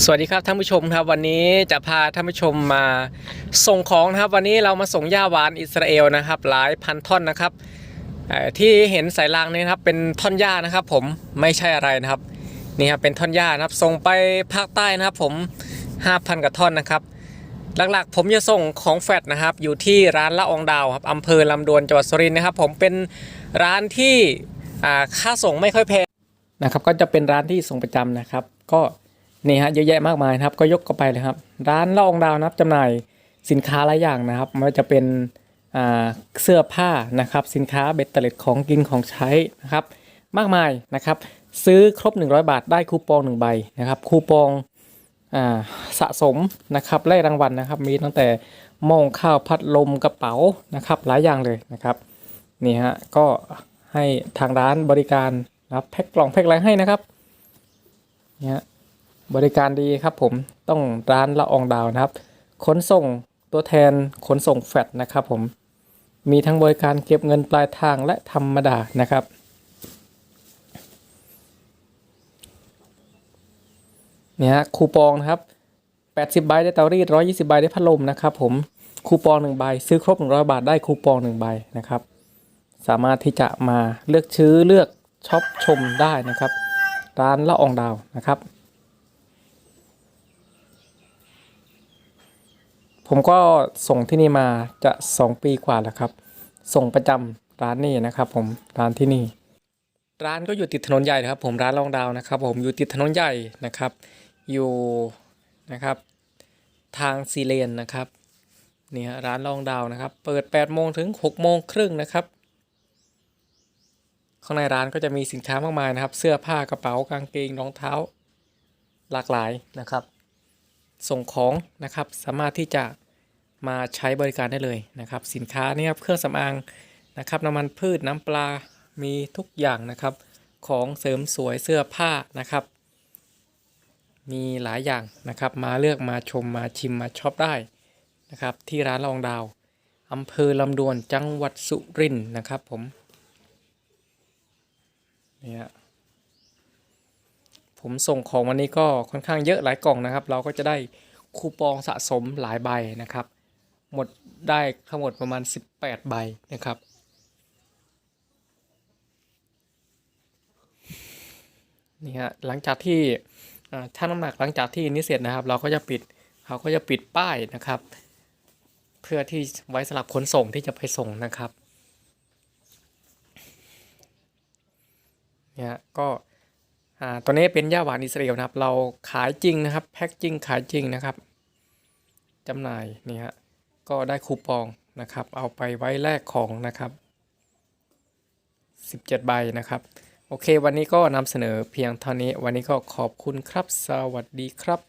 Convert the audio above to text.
สวัสดีครับท่านผู้ชมครับวันนี้จะพาท่านผู้ชมมาส่งของนะครับ วันนี้เรามาส่งย่าหวานอิสราเอลนะครับ หลายพันท่อนนะครับที่เห็นสายรางนี้นะครับเป็นท่อนหญ้านะครับ ผมไม่ใช่อะไรนะครับนี่ครับเป็นท่อนหญ้านะครับส่งไปภาคใต้นะครับ ผม 5,000กว่าท่อนนะครับ หลักๆ ผมจะส่งของแฟดนะครับ อยู่ที่ร้านละองดาวครับอำเภอลำดวนจังหวัดสุรินทร์นะครับ ผมเป็นร้านที่ค่าส่งไม่ค่อยแพงนะครับ ก็จะเป็นร้านที่ส่งประจำนะครับ ก็ นี่ฮะเยอะแยะมากมายครับก็ยกเข้าไปเลยครับ ร้านละองดาวนะครับจำหน่ายสินค้าหลายอย่างนะครับไม่ว่าจะเป็นเสื้อผ้านะครับสินค้าเบ็ดเตล็ดของกินของใช้นะครับมากมายนะครับซื้อครบ 100 บาทได้คูปอง1ใบนะครับคูปองอสะสมนะครับไล่รางวัลนะครับ มีตั้งแต่หม้อข้าวพัดลมกระเป๋านะครับหลายอย่างเลยนะครับนี่ฮะก็ให้ทางร้านบริการนะครับแพ็คกล่องแพ็คอะไรให้นะครับเนี่ย บริการดีครับผมต้องร้านละอองดาวนะครับ ขนส่งตัวแทนขนส่งแฟดนะครับผมมีทั้งบริการเก็บเงินปลายทางและธรรมดานะครับ เนี่ยฮะคูปองนะครับ 80 ใบได้เตารีด 120 ใบได้พัดลมนะครับผมคูปอง1ใบซื้อครบ 100 บาทได้คูปอง1ใบนะครับ สามารถที่จะมาเลือกชื้อเลือกช็อปชมได้นะครับ ร้านละอองดาวนะครับ ผมก็ส่งที่นี่มาจะ 2 ปีกว่าแล้วครับ ส่งประจำร้านนี้นะครับ ผมร้านที่นี่ ร้านก็อยู่ติดถนนใหญ่นะครับ ผมร้านรองดาวนะครับ ผมอยู่ติดถนนใหญ่นะครับ อยู่นะครับ ทางซีเลนนะครับนี่ฮะร้านรองดาวนะครับ เปิด8โมงถึง6โมงครึ่งนะครับ ข้างในร้านก็จะมีสินค้ามากมายนะครับ เสื้อผ้ากระเป๋ากางเกงรองเท้า หลากหลายนะครับ ส่งของนะครับ สามารถที่จะ มาใช้บริการได้เลยนะครับ สินค้านี่ครับเครื่องสำอางนะครับน้ำมันพืชน้ำปลามีทุกอย่างนะครับ ของเสริมสวยเสื้อผ้านะครับ มีหลายอย่างนะครับ มาเลือกมาชมมาชิมมาช็อปได้นะครับ ที่ร้านละอองดาวอำเภอลำดวนจังหวัดสุรินทร์นะครับผมเนี่ยผมส่งของวันนี้ก็ค่อนข้างเยอะหลายกล่องนะครับ เราก็จะได้คูปองสะสมหลายใบนะครับ หมดได้ทั้งหมดประมาณ 18 ใบนะครับ นี่ฮะหลังจากที่อ่าชั่งน้ำหนักหลังจากที่นี้เสร็จนะครับ เราก็จะปิดเขาก็จะปิดป้ายนะครับ เพื่อที่ไว้สำหรับขนส่งที่จะไปส่งนะครับเนี่ยก็อ่าตัวนี้เป็นย่าหวานอิสราเอลนะครับ เราขายจริงนะครับ แพ็คจริงขายจริงนะครับจำหน่ายนี่ฮะ ก็ได้คูปองนะครับ เอาไปไว้แลกของนะครับ 17 ใบนะครับ โอเค วันนี้ก็นำเสนอเพียงเท่านี้ วันนี้ก็ขอบคุณครับ สวัสดีครับ